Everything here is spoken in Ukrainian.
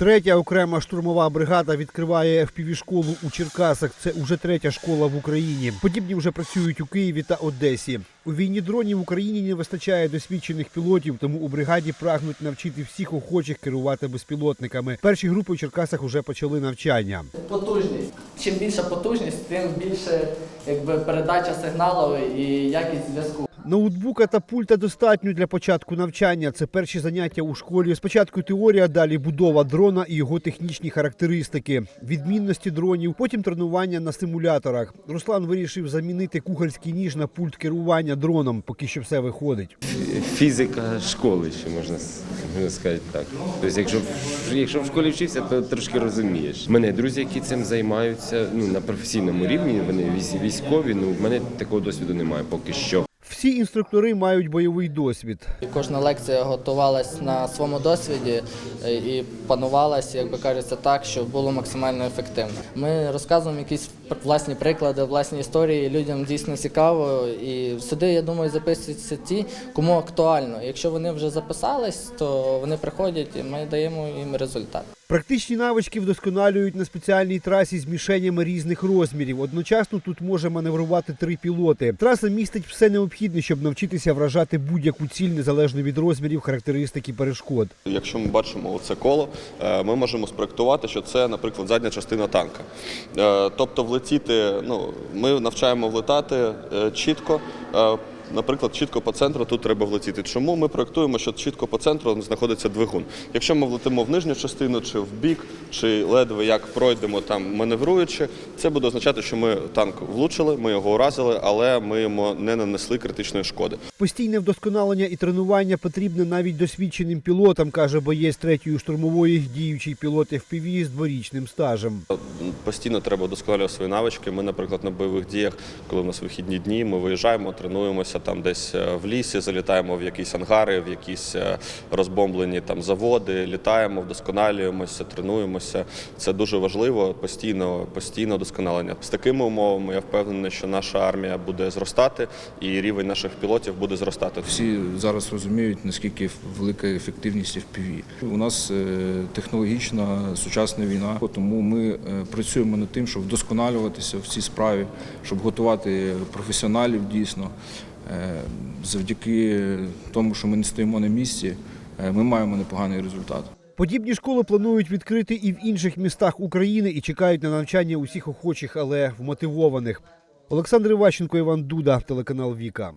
Третя окрема штурмова бригада відкриває FPV-школу у Черкасах. Це уже третя школа в Україні. Подібні вже працюють у Києві та Одесі. У війні дронів в Україні не вистачає досвідчених пілотів, тому у бригаді прагнуть навчити всіх охочих керувати безпілотниками. Перші групи у Черкасах вже почали навчання. Потужність. Чим більша потужність, тим більше якби, передача сигналу і якість зв'язку. Ноутбука та пульта достатньо для початку навчання. Це перші заняття у школі. Спочатку теорія, далі будова дрона і його технічні характеристики, відмінності дронів, потім тренування на симуляторах. Руслан вирішив замінити кухарський ніж на пульт керування дроном, поки що все виходить. фізика школи, ще можна, можна сказати так. Тобто, якщо, якщо в школі вчився, то трошки розумієш. У мене друзі, які цим займаються ну, на професійному рівні, вони військ- військові, ну в мене такого досвіду немає поки що. Всі інструктори мають бойовий досвід. Кожна лекція готувалась на своєму досвіді е, і панувалась, як би кажеться, так, щоб було максимально ефективно. Ми розказуємо якісь власні приклади, власні історії. Людям дійсно цікаво. І сюди, я думаю, записуються ті, кому актуально. Якщо вони вже записались, то вони приходять і ми даємо їм результат. Практичні навички вдосконалюють на спеціальній трасі з мішенями різних розмірів. Одночасно тут може маневрувати три пілоти. Траса містить все необхідне, щоб навчитися вражати будь-яку ціль незалежно від розмірів, характеристик і перешкод. Якщо ми бачимо оце коло, е, ми можемо спроектувати, що це, наприклад, задня частина танка. Е, Тобто, влетіти, ну ми навчаємо влетати е, чітко. Наприклад, чітко по центру тут треба влетіти. Чому ми проектуємо, що чітко по центру знаходиться двигун? Якщо ми влетимо в нижню частину, чи в бік, чи ледве як пройдемо там маневруючи, це буде означати, що ми танк влучили, ми його уразили, але ми йому не нанесли критичної шкоди. Постійне вдосконалення і тренування потрібне навіть досвідченим пілотам, каже боєць третьої штурмової, діючий пілот FPV з дворічним стажем. Постійно треба вдосконалювати свої навички. Ми, наприклад, на бойових діях, коли в нас вихідні дні, ми виїжджаємо, тренуємося там десь е, в лісі, залітаємо в якісь ангари, в якісь е, розбомблені там заводи, літаємо, вдосконалюємося, тренуємося. Це дуже важливо, постійно, постійно вдосконалення. З такими умовами я впевнений, що наша армія буде зростати і рівень наших пілотів буде зростати. Всі зараз розуміють, наскільки велика ефективність FPV. У нас е, технологічна сучасна війна, тому ми працюємо над тим, щоб вдосконалюватися в цій справі, щоб готувати професіоналів дійсно. Е, Завдяки тому, що ми не стоїмо на місці, е, ми маємо непоганий результат. Подібні школи планують відкрити і в інших містах України і чекають на навчання усіх охочих, але вмотивованих. Олександр Іващенко, Іван Дуда, телеканал Віка.